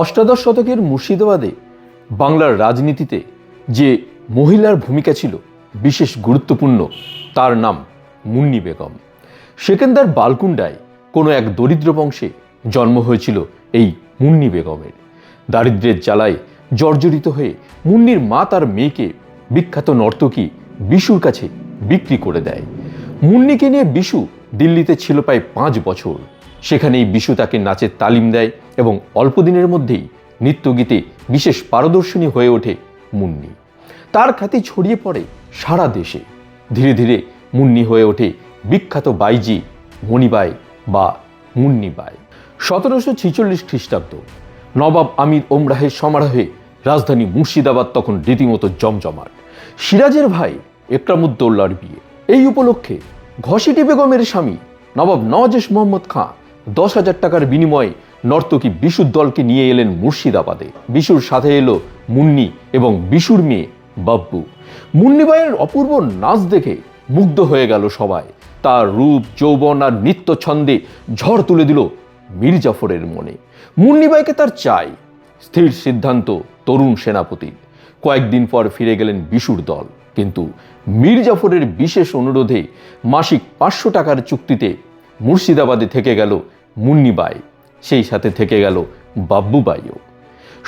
অষ্টাদশ শতকের মুর্শিদাবাদে বাংলার রাজনীতিতে যে মহিলার ভূমিকা ছিল বিশেষ গুরুত্বপূর্ণ, তার নাম মুন্নি বেগম। সেকেন্দার বালকুন্ডায় কোনো এক দরিদ্র বংশে জন্ম হয়েছিল এই মুন্নি বেগমের। দারিদ্র্যের জ্বালায় জর্জরিত হয়ে মুন্নির মা তার মেয়েকে বিখ্যাত নর্তকী বিশুর কাছে বিক্রি করে দেয়। মুন্নিকে নিয়ে বিশু দিল্লিতে ছিল প্রায় পাঁচ বছর। সেখানেই বিশু তাকে নাচের তালিম দেয় এবং অল্প দিনের মধ্যেই নৃত্যগীতে বিশেষ পারদর্শনী হয়ে ওঠে মুন্নি। তার খ্যাতি ছড়িয়ে পড়ে সারা দেশে। ধীরে ধীরে মুন্নি হয়ে ওঠে বিখ্যাত বাইজি, মণিবাই বা মুন্নিবাই। সতেরোশো ছিচল্লিশ খ্রিস্টাব্দ, নবাব আমির ওমরাহের সমারোহে রাজধানী মুর্শিদাবাদ তখন রীতিমতো জমজমাট। সিরাজের ভাই একরামুদ্দৌল্লার বিয়ে। এই উপলক্ষে ঘসিটি বেগমের স্বামী নবাব নওয়াজেশ মোহাম্মদ খাঁ দশ হাজার টাকার বিনিময়ে নর্তকী বিশুর দলকে নিয়ে এলেন মুর্শিদাবাদে। বিশুর সাথে এলো মুন্নি এবং বিশুর মেয়ে বাব্বু। মুন্নিবাইয়ের অপূর্ব নাচ দেখে মুগ্ধ হয়ে গেল সবাই। তার রূপ, যৌবন আর নৃত্য ছন্দে ঝড় তুলে দিল মীর জাফরের মনে মুন্নিবাইকে তার চাই। স্থির সিদ্ধান্ত তরুণ সেনাপতি। কয়েকদিন পর ফিরে গেলেন বিশুর দল। কিন্তু মীর জাফরের বিশেষ অনুরোধে মাসিক পাঁচশো টাকার চুক্তিতে মুর্শিদাবাদে থেকে গেল মুন্নিবাই, সেই সাথে থেকে গেল বাব্বুবাইও।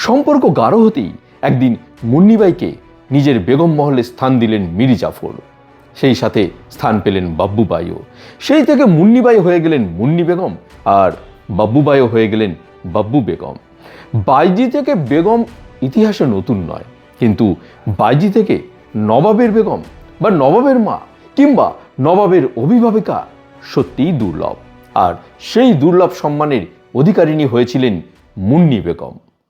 সম্পর্ক গাঢ় হতেই একদিন মুন্নিবাইকে নিজের বেগম মহলে স্থান দিলেন মীর জাফর সেই সাথে স্থান পেলেন বাব্বুবাইও। সেই থেকে মুন্নিবাই হয়ে গেলেন মুন্নি বেগম আর বাব্বুবাইও হয়ে গেলেন বাব্বু বেগম। বাইজি থেকে বেগম ইতিহাসে নতুন নয়, কিন্তু বাইজি থেকে নবাবের বেগম বা নবাবের মা কিংবা নবাবের অভিভাবিকা সত্যিই দুর্লভ। আর সেই দুর্লভ সম্মানের অধিকারিণী হয়েছিলেন মুন্নি বেগম।